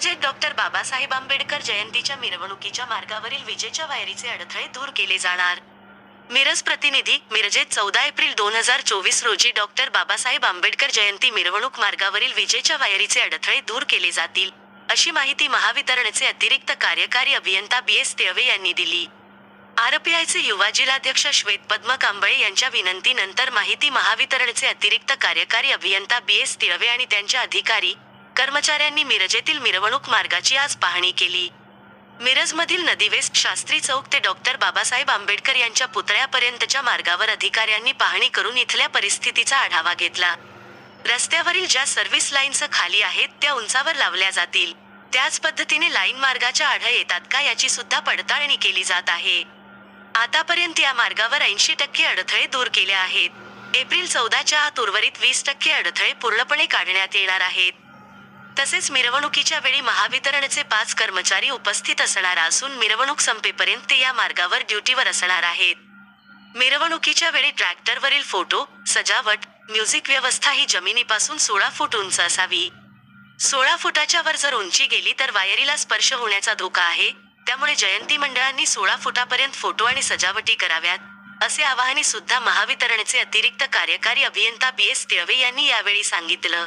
मिरजेत doctor Babasaheb Ambedkar जयंतीच्या मिरवणुकीच्या मार्गावरील विजेच्या वायरीचे अडथळे दूर केले जाणार. मिरज प्रतिनिधी मिरजेत चौदा एप्रिल दोन हजार चोवीस रोजी डॉक्टर बाबासाहेब आंबेडकर जयंती मिरवणूक मार्गावरील विजेच्या वायरीचे अडथळे दूर केले जातील अशी माहिती महावितरणचे अतिरिक्त कार्यकारी अभियंता बी एस तेवे यांनी दिली. आरपीआयचे युवा जिल्हाध्यक्ष श्वेत पद्म कांबळे यांच्या विनंतीनंतर माहिती महावितरणचे अतिरिक्त कार्यकारी अभियंता बी एस तिळवे आणि त्यांच्या अधिकारी कर्मचाऱ्यांनी मिरजेतील मिरवणूक मार्गाची आज पाहणी केली. मिरजमधील नदी वेस्ट शास्त्री चौक ते डॉक्टर बाबासाहेब आंबेडकर यांच्या पुतळ्यापर्यंतच्या मार्गावर अधिकाऱ्यांनी पाहणी करून इथल्या परिस्थितीचा आढावा घेतला. रस्त्यावरील ज्या सर्व्हिस लाईन्स खाली आहेत त्या उंचावर लावल्या जातील. त्याच पद्धतीने लाईन मार्गाच्या आढळ येतात का याची सुद्धा पडताळणी केली जात आहे. आतापर्यंत या मार्गावर ऐंशी टक्के अडथळे दूर केले आहेत. एप्रिल चौदाच्या आत उर्वरित वीस टक्के अडथळे पूर्णपणे काढण्यात येणार आहेत. तसेच मिरवणुकीच्या वेळी महावितरणचे पाच कर्मचारी उपस्थित असणार असून मिरवणूक संपेपर्यंत ते या मार्गावर ड्युटीवर असणार आहेत. मिरवणुकीच्या वेळी ट्रॅक्टरवरील फोटो सजावट म्युझिक व्यवस्था ही जमिनीपासून सोळा फूट उंच असावी. सोळा फुटाच्या वर जर उंची गेली तर वायरीला स्पर्श होण्याचा धोका आहे. त्यामुळे जयंती मंडळांनी सोळा फुटापर्यंत फोटो आणि सजावटी कराव्यात. असे आवाहनी सुद्धा महावितरणचे अतिरिक्त कार्यकारी अभियंता बी एस टिळवे यांनी यावेळी सांगितलं.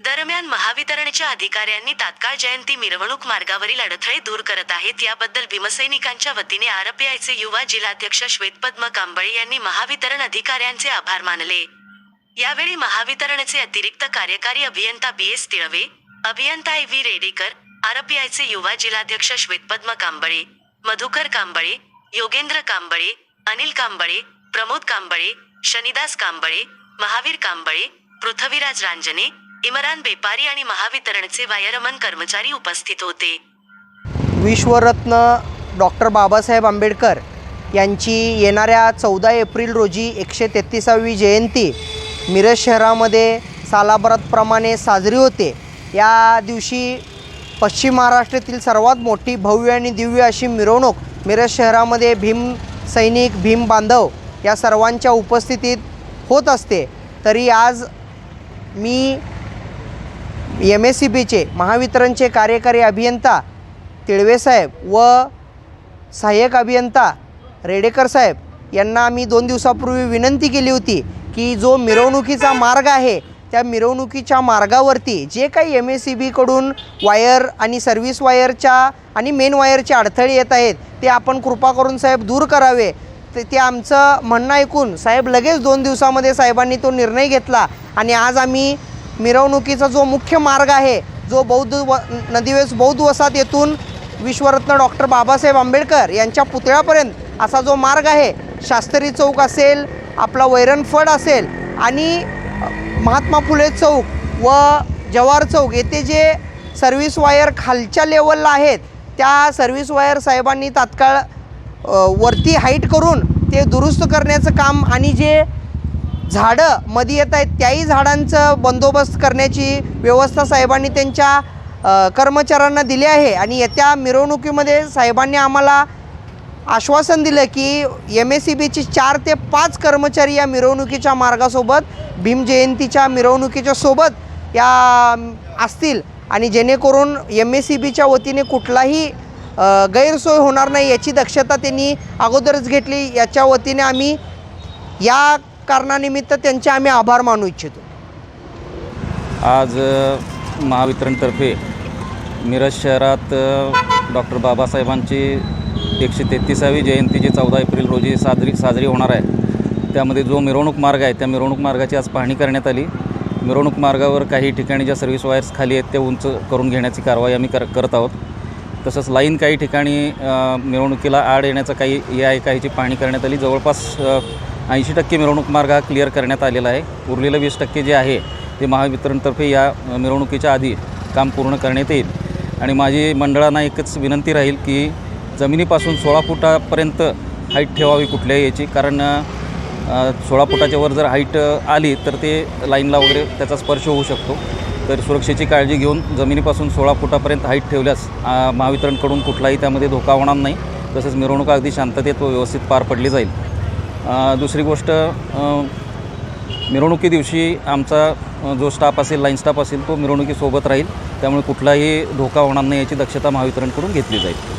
दरम्यान महावितरणच्या अधिकाऱ्यांनी तात्काळ जयंती मिरवणूक मार्गावरील अडथळे दूर करत आहेत याबद्दल भीमसैनिकांच्या वतीने आरपीआयचे युवा जिल्हाध्यक्ष श्वेतपद्म कांबळे यांनी महावितरण अधिकाऱ्यांचे आभार मानले. यावेळी महावितरणचे अतिरिक्त कार्यकारी अभियंता बी एस तिळवे अभियंता ए व्ही रेडेकर आरपीआयचे युवा जिल्हाध्यक्ष श्वेतपद्म कांबळे मधुकर कांबळे योगेंद्र कांबळे अनिल कांबळे प्रमोद कांबळे शनिदास कांबळे महावीर कांबळे पृथ्वीराज रांजने इमरान बेपारी आणि महावितरणचे वायरमन कर्मचारी उपस्थित होते. विश्वरत्न डॉक्टर बाबासाहेब आंबेडकर यांची येणाऱ्या चौदा एप्रिल रोजी एकशे तेहतीसावी जयंती मिरज शहरामध्ये सालाभरातप्रमाणे साजरी होते. या दिवशी पश्चिम महाराष्ट्रातील सर्वात मोठी भव्य आणि दिव्य अशी मिरवणूक मिरज शहरामध्ये भीम सैनिक भीम बांधव या सर्वांच्या उपस्थितीत होत असते. तरी आज मी एम एस सी बीचे महावितरणचे कार्यकारी अभियंता तिळवे साहेब व सहाय्यक अभियंता रेडेकर साहेब यांना आम्ही दोन दिवसापूर्वी विनंती केली होती की जो मिरवणुकीचा मार्ग आहे त्या मिरवणुकीच्या मार्गावरती जे काही एम एस सी बीकडून वायर आणि सर्व्हिस वायरच्या आणि मेन वायरचे अडथळे येत आहेत ते आपण कृपा करून साहेब दूर करावे. ते ते आमचं म्हणणं ऐकून साहेब लगेच दोन दिवसामध्ये साहेबांनी तो निर्णय घेतला आणि आज आम्ही मिरवणुकीचा जो मुख्य मार्ग आहे जो बौद्ध व नदीवेस बौद्ध वसाहत येथून विश्वरत्न डॉक्टर बाबासाहेब आंबेडकर यांच्या पुतळ्यापर्यंत असा जो मार्ग आहे शास्त्री चौक असेल आपला वैरणफड असेल आणि महात्मा फुले चौक व जवाहर चौक येथे जे सर्व्हिस वायर खालच्या लेवलला आहेत त्या सर्व्हिस वायर साहेबांनी तात्काळ वरती हाईट करून ते दुरुस्त करण्याचं काम आणि जे झाडं मध्ये येत आहेत त्याही झाडांचं बंदोबस्त करण्याची व्यवस्था साहेबांनी त्यांच्या कर्मचाऱ्यांना दिली आहे. आणि येत्या मिरवणुकीमध्ये साहेबांनी आम्हाला आश्वासन दिलं की एम एस सी बीची चार ते पाच कर्मचारी या मिरवणुकीच्या मार्गासोबत भीम जयंतीच्या मिरवणुकीच्या सोबत या असतील. आणि जेणेकरून एम एस सी बीच्या वतीने कुठलाही गैरसोय होणार नाही याची दक्षता त्यांनी अगोदरच घेतली. याच्या वतीने आम्ही या कारणानिमित्त त्यांचे आम्ही आभार मानू इच्छितो. आज महावितरणतर्फे मिरज शहरात डॉक्टर बाबासाहेबांची एकशे तेहतीसावी जयंती जी चौदा एप्रिल रोजी साजरी साजरी होणार आहे. त्यामध्ये जो मिरवणूक मार्ग आहे त्या मिरवणूक मार्गाची आज पाहणी करण्यात आली. मिरवणूक मार्गावर काही ठिकाणी ज्या सर्व्हिस वायर्स खाली आहेत त्या उंच करून घेण्याची कारवाई आम्ही कर करत आहोत. तसंच लाईन काही ठिकाणी मिरवणुकीला आड येण्याचं काही हे आहे काहीची पाहणी करण्यात आली. जवळपास ऐंशी टक्के मिरवणूक मार्ग हा क्लिअर करण्यात आलेला आहे. उरलेलं वीस टक्के जे आहे ते महावितरणतर्फे या मिरवणुकीच्या आधी काम पूर्ण करण्यात येईल. आणि माझी मंडळांना एकच विनंती राहील की जमिनीपासून सोळा फुटापर्यंत हाईट ठेवावी कुठल्याही याची. कारण सोळा फुटाच्या वर जर हाईट आली तर ते लाईनला वगैरे त्याचा स्पर्श होऊ शकतो. तर सुरक्षेची काळजी घेऊन जमिनीपासून सोळा फुटापर्यंत हाईट ठेवल्यास महावितरणकडून कुठलाही त्यामध्ये धोका होणार नाही. तसंच मिरवणूक अगदी शांततेत व व्यवस्थित पार पडली जाईल. दुसरी गोष्ट मिरवणुकी दिवशी आमचा जो स्टाफ असेल लाईन स्टाफ असेल तो मिरवणुकीसोबत राहील. त्यामुळे कुठलाही धोका होणार नाही याची दक्षता महावितरणकडून घेतली जाईल.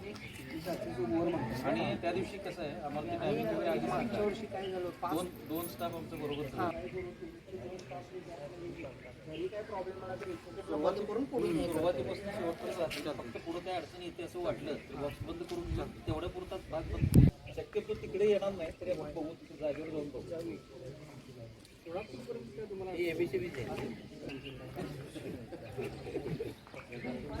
आणि त्या दिवशी कसं आहे आम्हाला timing वगैरे आधी सांगा. दोन दोन स्टाफ आमच्या बरोबर सुरुवातीपासून शेवटपर्यंत. फक्त पुढे काय अडचण येते असं वाटलं बॉक्स बंद करून तेवढ्या पुरताच भाग बंद शक्यतो तिकडे येणार नाही तरी आपण बघू जागेवर जाऊन बघू.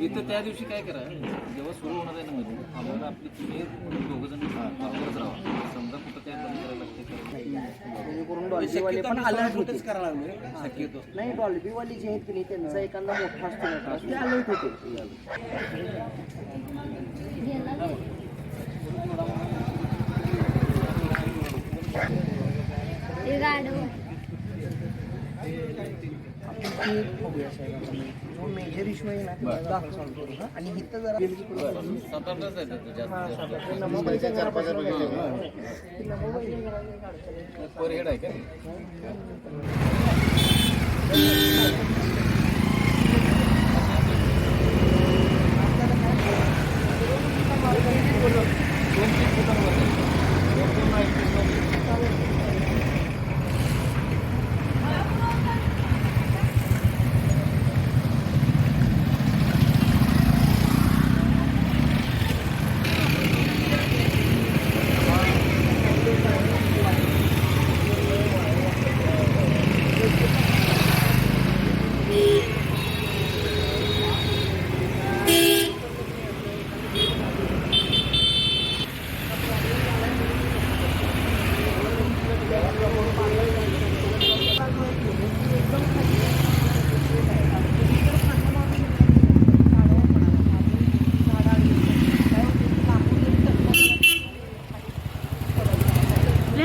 इथं त्या दिवशी काय करा जेव्हा सुरू होणार आहे ना मध्ये आम्हाला आपली तुम्ही दोघं जण बरोबरच राहा. समजा कुठं काय बंद करायला लागते होते शक्यतो नाही डॉल्बीवाले जे आहेत की नाही त्यांचा एखादा मोठा असतो network, ते अलर्ट होते. हे गाडव बघूया साहेब आपण. जो मेजर इश्यू आहे ना हा. आणि इथं जरा हा, आहे का